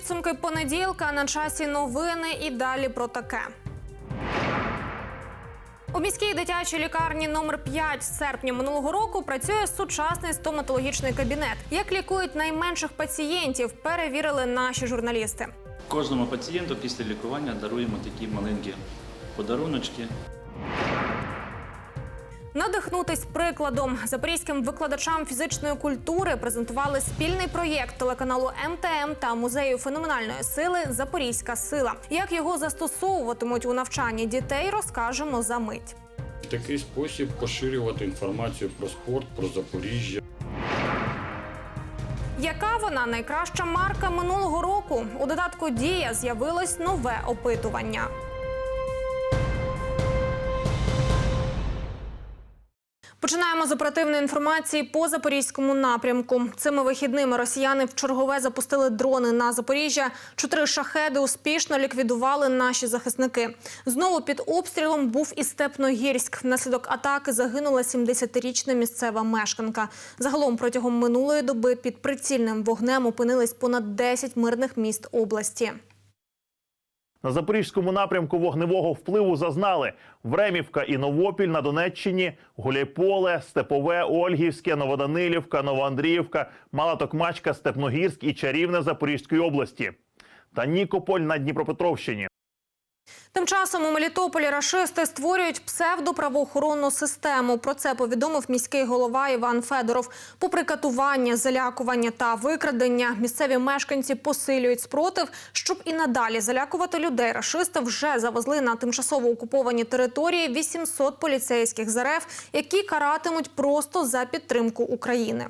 підсумки понеділка на часі новини і далі про таке. У міській дитячій лікарні номер 5 з серпня минулого року працює сучасний стоматологічний кабінет. Як лікують найменших пацієнтів, перевірили наші журналісти. Кожному пацієнту після лікування даруємо такі маленькі подаруночки. Надихнутись прикладом запорізьким викладачам фізичної культури презентували спільний проєкт телеканалу МТМ та музею феноменальної сили Запорізька сила. Як його застосовуватимуть у навчанні дітей, розкажемо за мить. В такий спосіб поширювати інформацію про спорт, про Запоріжжя. Яка вона найкраща марка минулого року? У додатку Дія з'явилось нове опитування. Починаємо з оперативної інформації по запорізькому напрямку. Цими вихідними росіяни в чергове запустили дрони на Запоріжжя. Чотири шахеди успішно ліквідували наші захисники. Знову під обстрілом був і Степногірськ. Внаслідок атаки загинула 70-річна місцева мешканка. Загалом протягом минулої доби під прицільним вогнем опинились понад 10 мирних міст області. На запорізькому напрямку вогневого впливу зазнали Времівка і Новопіль на Донеччині, Гуляйполе, Степове, Ольгівське, Новоданилівка, Новоандріївка, Малатокмачка, Степногірськ і Чарівне Запорізької області та Нікополь на Дніпропетровщині. Тим часом у Мелітополі рашисти створюють псевдоправоохоронну систему. Про це повідомив міський голова Іван Федоров. Попри катування, залякування та викрадення, місцеві мешканці посилюють спротив, щоб і надалі залякувати людей. Рашисти вже завезли на тимчасово окуповані території 800 поліцейських з РФ, які каратимуть просто за підтримку України.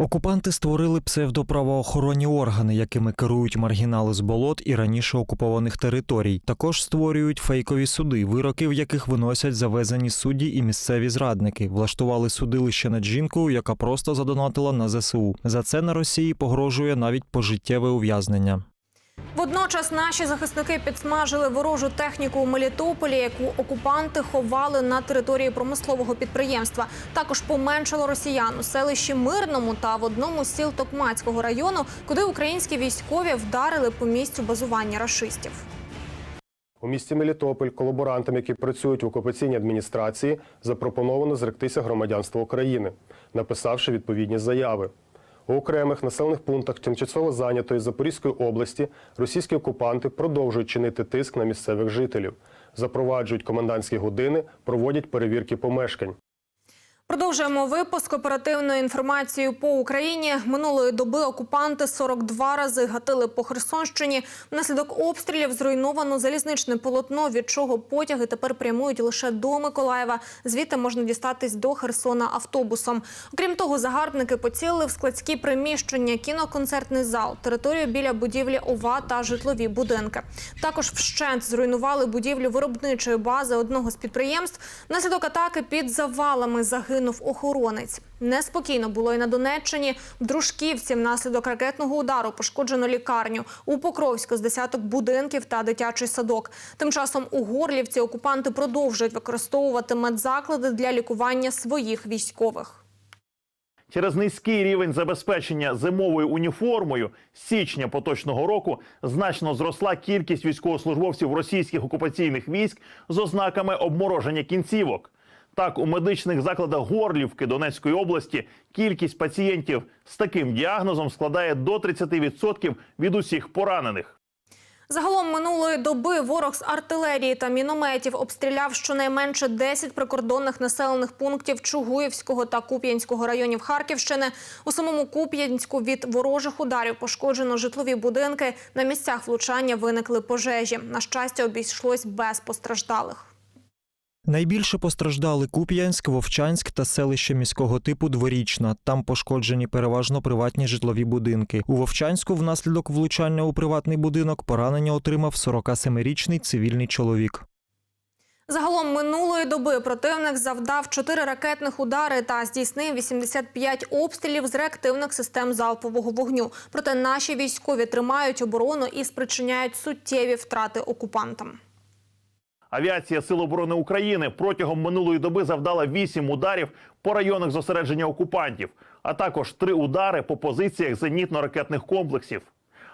Окупанти створили псевдоправоохоронні органи, якими керують маргінали з болот і раніше окупованих територій. Також створюють фейкові суди, вироки в яких виносять завезені судді і місцеві зрадники. Влаштували судилище над жінкою, яка просто задонатила на ЗСУ. За це на Росії погрожує навіть пожиттєве ув'язнення. Водночас наші захисники підсмажили ворожу техніку у Мелітополі, яку окупанти ховали на території промислового підприємства. Також поменшало росіян у селищі Мирному та в одному з сіл Токмацького району, куди українські військові вдарили по місцю базування рашистів. У місті Мелітополь колаборантам, які працюють в окупаційній адміністрації, запропоновано зректися громадянства України, написавши відповідні заяви. У окремих населених пунктах тимчасово зайнятої Запорізької області російські окупанти продовжують чинити тиск на місцевих жителів, запроваджують комендантські години, проводять перевірки помешкань. Продовжуємо випуск оперативною інформацією по Україні. Минулої доби окупанти 42 рази гатили по Херсонщині. Внаслідок обстрілів зруйновано залізничне полотно, від чого потяги тепер прямують лише до Миколаєва. Звідти можна дістатись до Херсона автобусом. Окрім того, загарбники поцілили в складські приміщення, кіноконцертний зал, територію біля будівлі ОВА та житлові будинки. Також вщент зруйнували будівлю виробничої бази одного з підприємств. Внаслідок атаки під завалами загинули загинув охоронець. Неспокійно було і на Донеччині. В Дружківці внаслідок ракетного удару пошкоджено лікарню. У Покровську з десяток будинків та дитячий садок. Тим часом у Горлівці окупанти продовжують використовувати медзаклади для лікування своїх військових. Через низький рівень забезпечення зимовою уніформою січня поточного року значно зросла кількість військовослужбовців російських окупаційних військ з ознаками обмороження кінцівок. Так, у медичних закладах Горлівки Донецької області кількість пацієнтів з таким діагнозом складає до 30% від усіх поранених. Загалом минулої доби ворог з артилерії та мінометів обстріляв щонайменше 10 прикордонних населених пунктів Чугуївського та Куп'янського районів Харківщини. У самому Куп'янську від ворожих ударів пошкоджено житлові будинки. На місцях влучання виникли пожежі. На щастя, обійшлось без постраждалих. Найбільше постраждали Куп'янськ, Вовчанськ та селище міського типу Дворічна. Там пошкоджені переважно приватні житлові будинки. У Вовчанську внаслідок влучання у приватний будинок поранення отримав 47-річний цивільний чоловік. Загалом минулої доби противник завдав 4 ракетних удари та здійснив 85 обстрілів з реактивних систем залпового вогню. Проте наші військові тримають оборону і спричиняють суттєві втрати окупантам. Авіація Сил оборони України протягом минулої доби завдала 8 ударів по районах зосередження окупантів, а також 3 удари по позиціях зенітно-ракетних комплексів.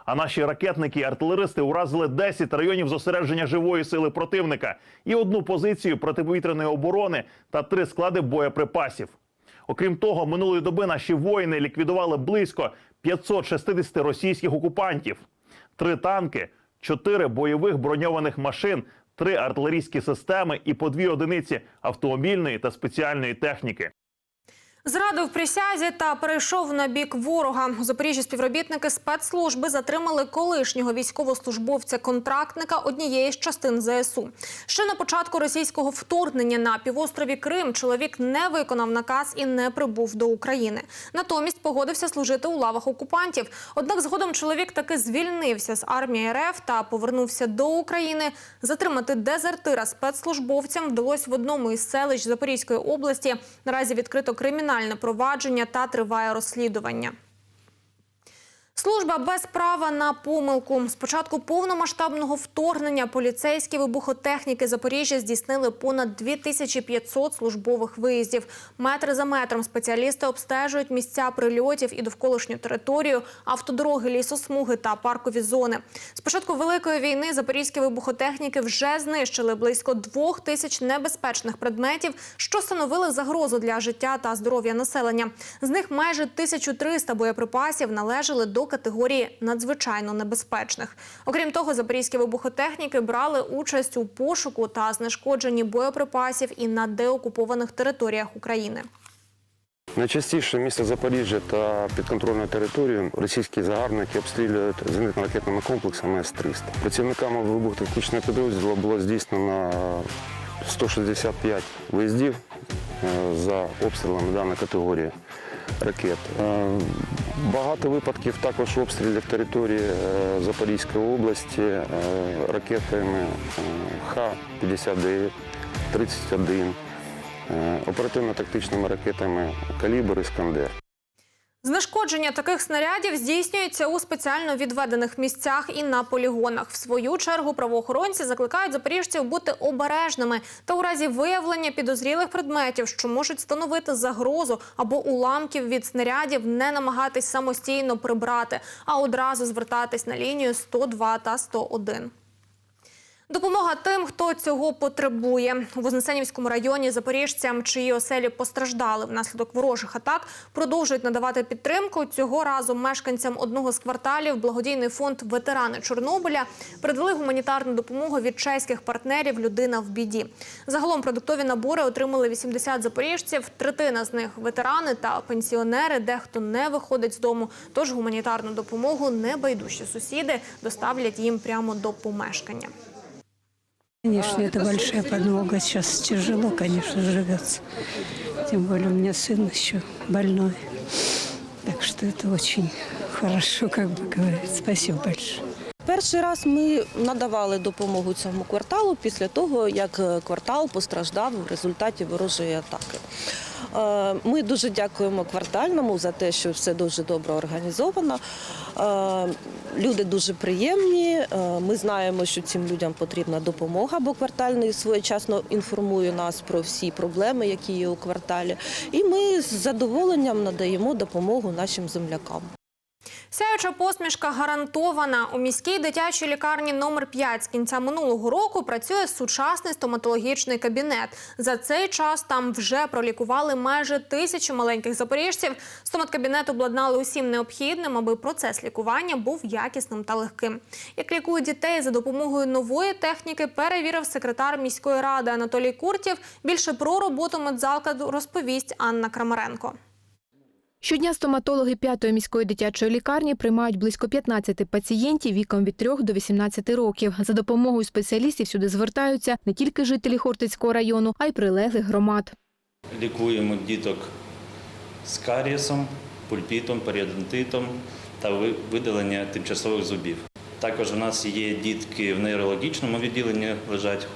А наші ракетники і артилеристи уразили 10 районів зосередження живої сили противника і одну позицію протиповітряної оборони та три склади боєприпасів. Окрім того, минулої доби наші воїни ліквідували близько 560 російських окупантів, три танки, чотири бойових броньованих машин, три артилерійські системи і по дві одиниці автомобільної та спеціальної техніки. Зрадив присязі та перейшов на бік ворога. У Запоріжжі співробітники спецслужби затримали колишнього військовослужбовця-контрактника однієї з частин ЗСУ. Ще на початку російського вторгнення на півострові Крим чоловік не виконав наказ і не прибув до України. Натомість погодився служити у лавах окупантів. Однак згодом чоловік таки звільнився з армії РФ та повернувся до України. Затримати дезертира спецслужбовцям вдалося в одному із селищ Запорізької області. Наразі відкрито кримінальне провадження та триває розслідування. Служба без права на помилку. З початку повномасштабного вторгнення поліцейські вибухотехніки Запоріжжя здійснили понад 2500 службових виїздів. Метр за метром спеціалісти обстежують місця прильотів і довколишню територію, автодороги, лісосмуги та паркові зони. З початку великої війни запорізькі вибухотехніки вже знищили близько двох тисяч небезпечних предметів, що становили загрозу для життя та здоров'я населення. З них майже 1300 боєприпасів належали до категорії надзвичайно небезпечних. Окрім того, запорізькі вибухотехніки брали участь у пошуку та знешкодженні боєприпасів і на деокупованих територіях України. Найчастіше місто Запоріжжя та підконтрольну територію російські загарбники обстрілюють зенитно-ракетними комплексами С-300. Працівниками вибухотехнічного підрозділу було здійснено 165 виїздів е, за обстрілами даної категорії ракет. Е, Багато випадків також обстрілів території е, Запорізької області е, ракетами е, Х-59, 31, е, оперативно-тактичними ракетами «Калібр» «Іскандер». Знешкодження таких снарядів здійснюється у спеціально відведених місцях і на полігонах. В свою чергу правоохоронці закликають запоріжців бути обережними та у разі виявлення підозрілих предметів, що можуть становити загрозу або уламків від снарядів, не намагатись самостійно прибрати, а одразу звертатись на лінію 102 та 101. Допомога тим, хто цього потребує. У Вознесенівському районі запоріжцям, чиї оселі постраждали внаслідок ворожих атак, продовжують надавати підтримку. Цього разу мешканцям одного з кварталів благодійний фонд Ветерани Чорнобиля передали гуманітарну допомогу від чеських партнерів Людина в біді. Загалом продуктові набори отримали 80 запоріжців. Третина з них ветерани та пенсіонери. Дехто не виходить з дому. Тож гуманітарну допомогу небайдужі сусіди доставлять їм прямо до помешкання. Конечно, это большая подмога. Сейчас тяжело, конечно, живется. Тем более у меня сын еще больной. Так что это очень хорошо, как бы говорят. Спасибо большое. Перший раз ми надавали допомогу цьому кварталу після того, як е, квартал постраждав в результаті ворожої атаки. Е, Ми дуже дякуємо квартальному за те, що все дуже добре організовано. Е, Люди дуже приємні. Е, Ми знаємо, що цим людям потрібна допомога, бо квартальний своєчасно інформує нас про всі проблеми, які є у кварталі. І ми з задоволенням надаємо допомогу нашим землякам. Сяюча посмішка гарантована. У міській дитячій лікарні номер 5 з кінця минулого року працює сучасний стоматологічний кабінет. За цей час там вже пролікували майже тисячу маленьких запоріжців. Стоматкабінет обладнали усім необхідним, аби процес лікування був якісним та легким. Як лікують дітей за допомогою нової техніки, перевірив секретар міської ради Анатолій Куртів. Більше про роботу медзакладу розповість Анна Крамаренко. Щодня стоматологи п'ятої міської дитячої лікарні приймають близько 15 пацієнтів віком від 3 до 18 років. За допомогою спеціалістів сюди звертаються не тільки жителі Хортицького району, а й прилеглих громад. Лікуємо діток з карієсом, пульпітом, періодонтитом та видалення тимчасових зубів. Також у нас є дітки в нейрологічному відділенні лежать.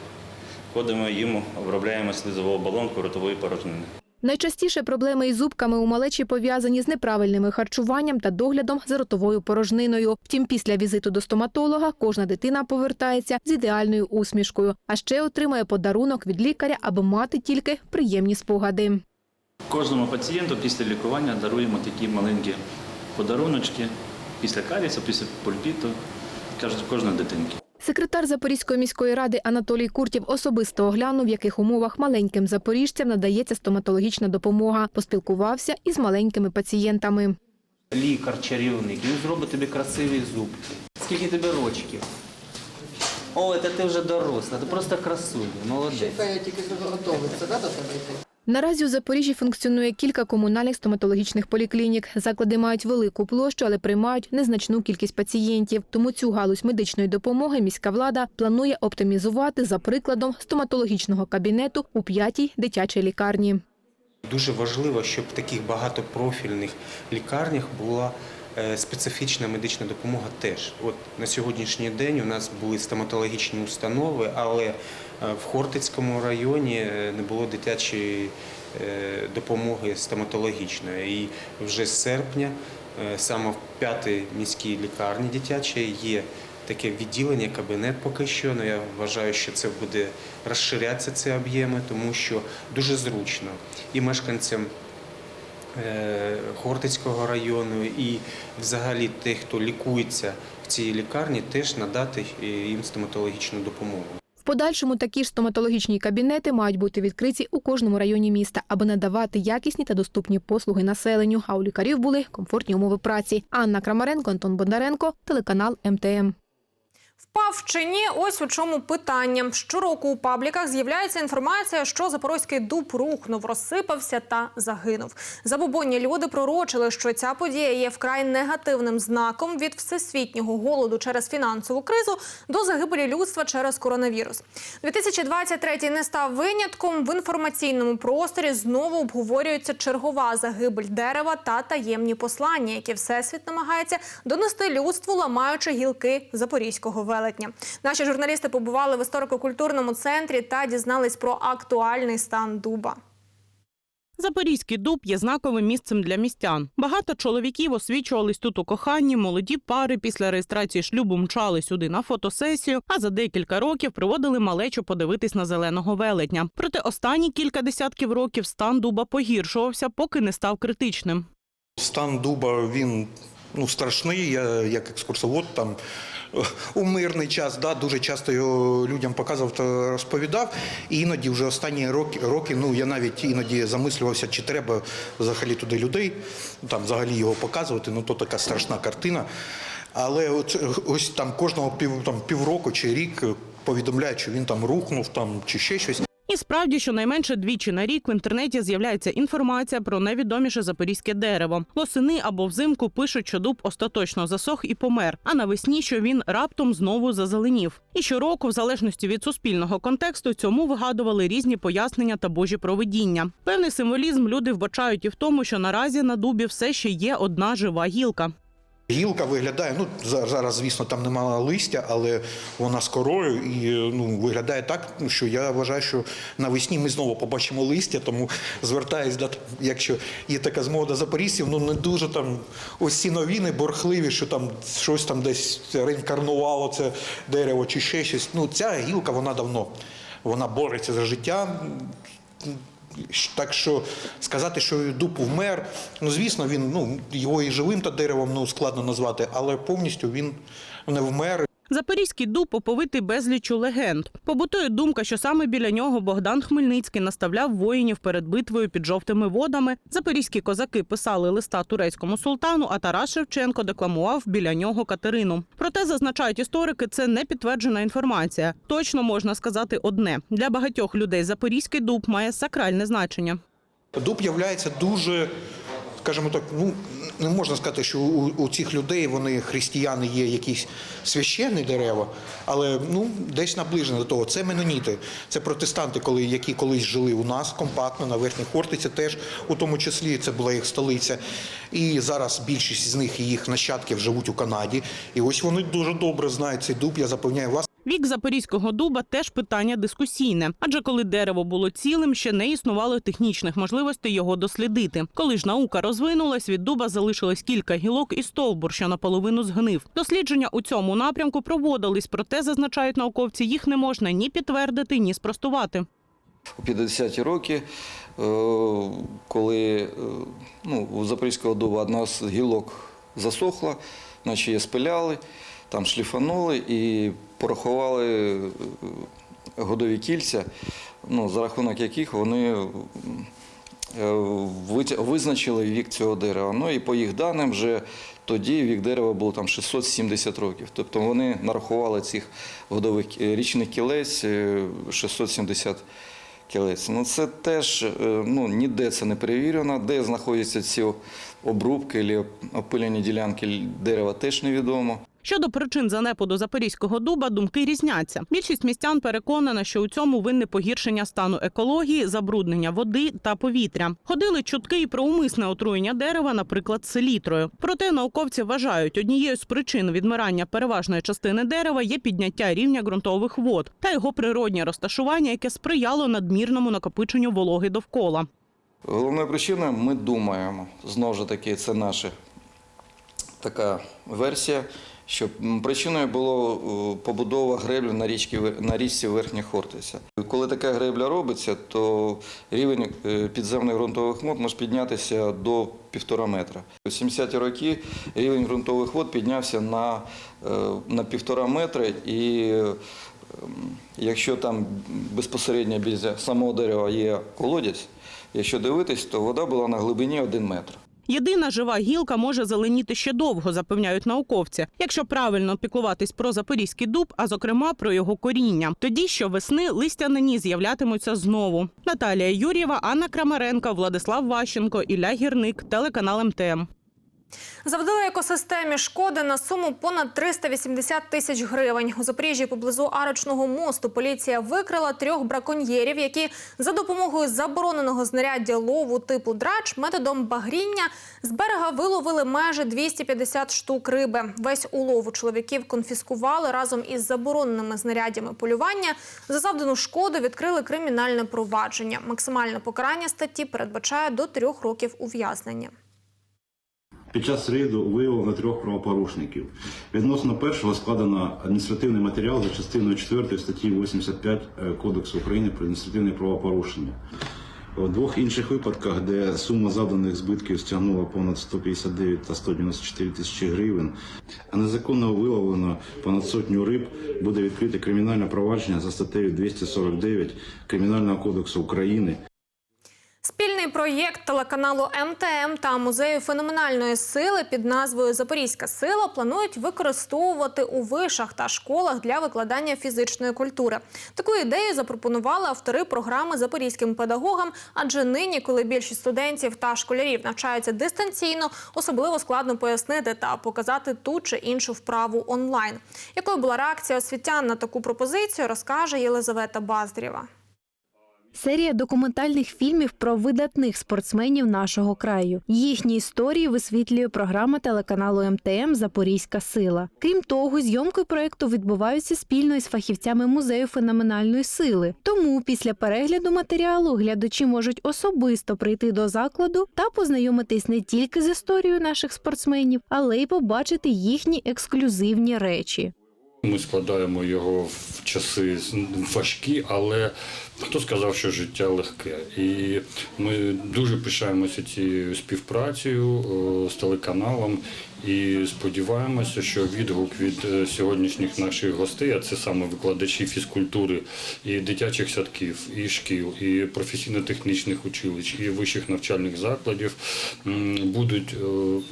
Ходимо їм, обробляємо слизову оболонку ротової порожнини. Найчастіше проблеми із зубками у малечі пов'язані з неправильним харчуванням та доглядом за ротовою порожниною. Втім, після візиту до стоматолога кожна дитина повертається з ідеальною усмішкою, а ще отримує подарунок від лікаря, аби мати тільки приємні спогади. Кожному пацієнту після лікування даруємо такі маленькі подаруночки. після карієсу, після пульпіту, кожної дитинки. Секретар Запорізької міської ради Анатолій Куртів особисто оглянув, в яких умовах маленьким запоріжцям надається стоматологічна допомога. Поспілкувався із маленькими пацієнтами. лікар чарівник, він зробить тобі красиві зубки. Скільки тобі рочків? О, це ти вже доросла, ти просто красуня, молодець. Наразі у Запоріжжі функціонує кілька комунальних стоматологічних поліклінік. Заклади мають велику площу, але приймають незначну кількість пацієнтів. Тому цю галузь медичної допомоги міська влада планує оптимізувати за прикладом стоматологічного кабінету у п'ятій дитячій лікарні. Дуже важливо, щоб в таких багатопрофільних лікарнях була е, специфічна медична допомога теж. От на сьогоднішній день у нас були стоматологічні установи, але в Хортицькому районі е, не було дитячої е, допомоги стоматологічної. І вже з серпня е, саме в п'ятій міській лікарні дитячій є таке відділення, кабінет поки що. Ну, я вважаю, що це буде розширятися ці об'єми, тому що дуже зручно і мешканцям Хортицького району, і взагалі тих, хто лікується в цій лікарні, теж надати їм стоматологічну допомогу. Подальшому такі ж стоматологічні кабінети мають бути відкриті у кожному районі міста, аби надавати якісні та доступні послуги населенню. А у лікарів були комфортні умови праці. Анна Крамаренко, Антон Бондаренко, телеканал МТМ. Впав чи ні? Ось у чому питання. Щороку у пабліках з'являється інформація, що запорозький дуб рухнув, розсипався та загинув. Забобонні люди пророчили, що ця подія є вкрай негативним знаком від всесвітнього голоду через фінансову кризу до загибелі людства через коронавірус. 2023 не став винятком. В інформаційному просторі знову обговорюється чергова загибель дерева та таємні послання, які всесвіт намагається донести людству, ламаючи гілки запорізького велетня. Наші журналісти побували в історико-культурному центрі та дізнались про актуальний стан дуба. Запорізький дуб є знаковим місцем для містян. Багато чоловіків освічувались тут у коханні. Молоді пари після реєстрації шлюбу мчали сюди на фотосесію, а за декілька років приводили малечу подивитись на зеленого велетня. Проте останні кілька десятків років стан дуба погіршувався, поки не став критичним. Стан дуба він ну, страшний. Я як екскурсовод там у мирний час да, дуже часто його людям показував та розповідав. І іноді вже останні роки, роки ну, я навіть іноді замислювався, чи треба взагалі туди людей, там взагалі його показувати. Ну то така страшна картина. Але от, ось там кожного пів, там, півроку чи рік е, повідомляють, що він там рухнув там, чи ще щось. І справді, щонайменше двічі на рік в інтернеті з'являється інформація про найвідоміше запорізьке дерево. Восени або взимку пишуть, що дуб остаточно засох і помер, а навесні, що він раптом знову зазеленів. І щороку, в залежності від суспільного контексту, цьому вигадували різні пояснення та божі провидіння. Певний символізм люди вбачають і в тому, що наразі на дубі все ще є одна жива гілка. Гілка виглядає, ну за- зараз, звісно, там немає листя, але вона з корою і ну, виглядає так, що я вважаю, що навесні ми знову побачимо листя, тому звертаюсь до якщо є така змога до запорізців, ну не дуже там ось ці новини борхливі, що там щось там десь реінкарнувало це дерево чи ще щось. Ну ця гілка вона давно вона бореться за життя. Так що сказати, що дуб вмер, ну звісно, він ну його і живим та деревом ну складно назвати, але повністю він не вмер. Запорізький дуб оповитий безліччю легенд. Побутує думка, що саме біля нього Богдан Хмельницький наставляв воїнів перед битвою під жовтими водами. Запорізькі козаки писали листа турецькому султану, а Тарас Шевченко декламував біля нього Катерину. Проте зазначають історики, це не підтверджена інформація. Точно можна сказати одне: для багатьох людей Запорізький дуб має сакральне значення. Дуб являється дуже, скажімо так, ну не можна сказати, що у, у цих людей вони християни є якісь священні дерева, але ну десь наближено до того. Це меноніти, це протестанти, коли які колись жили у нас компактно на верхній Хортиці, теж у тому числі це була їх столиця. І зараз більшість з них і їх нащадків живуть у Канаді. І ось вони дуже добре знають цей дуб. Я запевняю вас. Вік запорізького дуба теж питання дискусійне, адже коли дерево було цілим, ще не існувало технічних можливостей його дослідити. Коли ж наука розвинулась, від дуба залишилось кілька гілок і стовбур, що наполовину згнив. Дослідження у цьому напрямку проводились, проте зазначають науковці, їх не можна ні підтвердити, ні спростувати. У 50-ті роки, е, коли е, ну, у Запорізького дуба одна з гілок засохла, значить її спиляли, там шліфанули і порахували е, годові кільця, ну, за рахунок яких вони е, визначили вік цього дерева. Ну і по їх даним вже тоді вік дерева був там 670 років. Тобто вони нарахували цих годових е, річних кілець е, 670 кілець. Ну це теж е, ну, ніде це не перевірено, де знаходяться ці обрубки або опилені ділянки дерева теж невідомо. Щодо причин занепаду запорізького дуба, думки різняться. Більшість містян переконана, що у цьому винне погіршення стану екології, забруднення води та повітря. Ходили чутки і про умисне отруєння дерева, наприклад, селітрою. Проте науковці вважають, однією з причин відмирання переважної частини дерева є підняття рівня ґрунтових вод та його природнє розташування, яке сприяло надмірному накопиченню вологи довкола. Головною причиною ми думаємо, знову ж таки, це наша така версія, що причиною було е, побудова греблі на, річці, на річці Верхня Хортиця. Коли така гребля робиться, то рівень е, підземних ґрунтових вод може піднятися до півтора метра. У 70-ті роки рівень ґрунтових вод піднявся на, е, на півтора метра і Ем, Якщо там безпосередньо біля самого дерева є колодязь, якщо дивитись, то вода була на глибині 1 метр. Єдина жива гілка може зеленіти ще довго, запевняють науковці, якщо правильно піклуватись про запорізький дуб, а зокрема про його коріння. Тоді щовесни листя на ній з'являтимуться знову. Наталія Юр'єва, Анна Крамаренко, Владислав Ващенко, Ілля Гірник, телеканал МТМ. Завдали екосистемі шкоди на суму понад 380 тисяч гривень. У Запоріжжі поблизу Арочного мосту поліція викрила трьох браконьєрів, які за допомогою забороненого знаряддя лову типу драч методом багріння з берега виловили майже 250 штук риби. Весь улов у чоловіків конфіскували разом із забороненими знаряддями полювання. За завдану шкоду відкрили кримінальне провадження. Максимальне покарання статті передбачає до трьох років ув'язнення. Під час рейду виявлено трьох правопорушників. Відносно першого складено адміністративний матеріал за частиною 4 статті 85 Кодексу України про адміністративне правопорушення. У двох інших випадках, де сума завданих збитків стягнула понад 159 та 194 тисячі гривень, а незаконно виловлено понад сотню риб, буде відкрите кримінальне провадження за статтею 249 Кримінального кодексу України Спільний проєкт телеканалу МТМ та музею феноменальної сили під назвою Запорізька сила планують використовувати у вишах та школах для викладання фізичної культури. Таку ідею запропонували автори програми запорізьким педагогам, адже нині, коли більшість студентів та школярів навчаються дистанційно, особливо складно пояснити та показати ту чи іншу вправу онлайн. Якою була реакція освітян на таку пропозицію, розкаже Єлизавета Баздрєва. Серія документальних фільмів про видатних спортсменів нашого краю. Їхні історії висвітлює програма телеканалу МТМ Запорізька сила. Крім того, зйомки проекту відбуваються спільно із фахівцями музею феноменальної сили. Тому після перегляду матеріалу глядачі можуть особисто прийти до закладу та познайомитись не тільки з історією наших спортсменів, але й побачити їхні ексклюзивні речі. Ми складаємо його в часи важкі, але хто сказав, що життя легке. І ми дуже пишаємося цією співпрацею з телеканалом і сподіваємося, що відгук від е, сьогоднішніх наших гостей, а це саме викладачі фізкультури і дитячих садків, і шкіл, і професійно-технічних училищ, і вищих навчальних закладів, будуть е,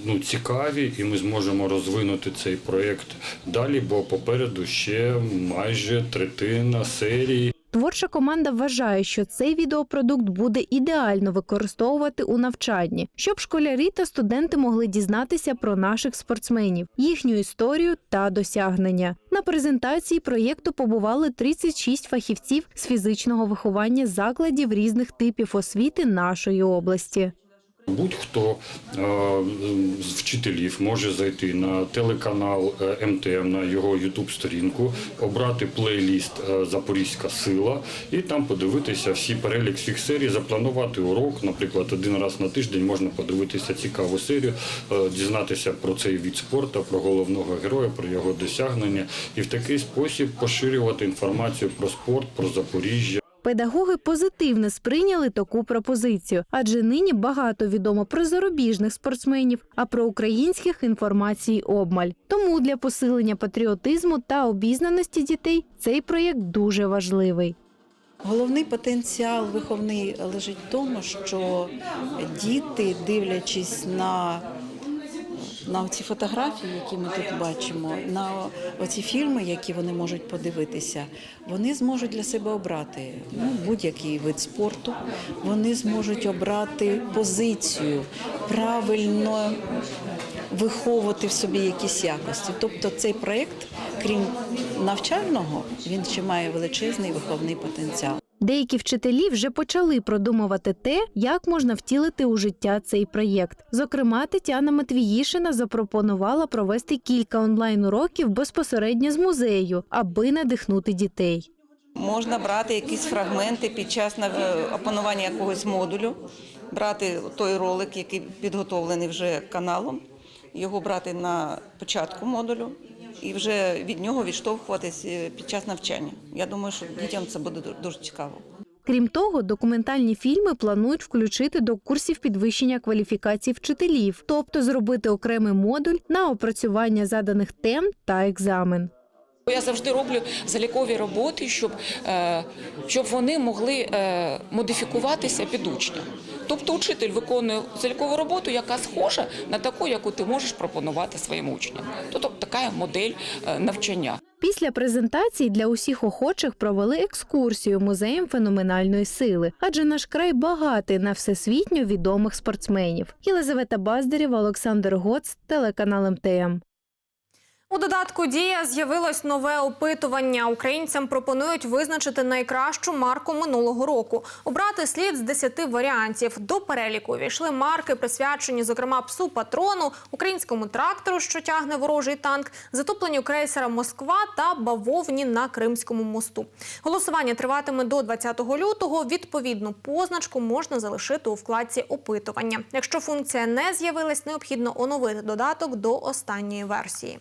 ну, цікаві, і ми зможемо розвинути цей проєкт далі, бо попереду ще майже третина серії. Творча команда вважає, що цей відеопродукт буде ідеально використовувати у навчанні, щоб школярі та студенти могли дізнатися про наших спортсменів, їхню історію та досягнення. На презентації проєкту побували 36 фахівців з фізичного виховання закладів різних типів освіти нашої області. Будь-хто е, з вчителів може зайти на телеканал е, МТМ на його Ютуб-сторінку, обрати плейліст е, Запорізька сила і там подивитися всі перелік всіх серій, запланувати урок. Наприклад, один раз на тиждень можна подивитися цікаву серію, е, дізнатися про цей від спорту, про головного героя, про його досягнення, і в такий спосіб поширювати інформацію про спорт, про Запоріжжя. Педагоги позитивно сприйняли таку пропозицію, адже нині багато відомо про зарубіжних спортсменів, а про українських інформації обмаль. Тому для посилення патріотизму та обізнаності дітей цей проєкт дуже важливий. Головний потенціал виховний лежить в тому, що діти, дивлячись на, на ці фотографії, які ми тут бачимо, на оці фільми, які вони можуть подивитися, вони зможуть для себе обрати ну, будь-який вид спорту, вони зможуть обрати позицію, правильно виховувати в собі якісь якості. Тобто цей проєкт, крім навчального, він ще має величезний виховний потенціал. Деякі вчителі вже почали продумувати те, як можна втілити у життя цей проєкт. Зокрема, Тетяна Матвіїшина запропонувала провести кілька онлайн-уроків безпосередньо з музею, аби надихнути дітей. Можна брати якісь фрагменти під час е, опанування якогось модулю, брати той ролик, який підготовлений вже каналом, його брати на початку модулю і вже від нього відштовхуватись е, під час навчання. Я думаю, що дітям це буде дуже цікаво. Крім того, документальні фільми планують включити до курсів підвищення кваліфікації вчителів, тобто зробити окремий модуль на опрацювання заданих тем та екзамен. Я завжди роблю залікові роботи, щоб, е, щоб вони могли е, модифікуватися під учня. Тобто учитель виконує залікову роботу, яка схожа на таку, яку ти можеш пропонувати своїм учням. Тобто така модель е, навчання. Після презентації для усіх охочих провели екскурсію музеєм феноменальної сили, адже наш край багатий на всесвітньо відомих спортсменів. Єлизавета Баздарєва, Олександр Гоц, телеканал МТМ. У додатку Дія з'явилось нове опитування. Українцям пропонують визначити найкращу марку минулого року. Обрати слід з 10 варіантів. До переліку увійшли марки, присвячені, зокрема, псу патрону, українському трактору, що тягне ворожий танк, затопленню крейсера Москва та бавовні на Кримському мосту. Голосування триватиме до 20 лютого. Відповідну позначку можна залишити у вкладці опитування. Якщо функція не з'явилась, необхідно оновити додаток до останньої версії.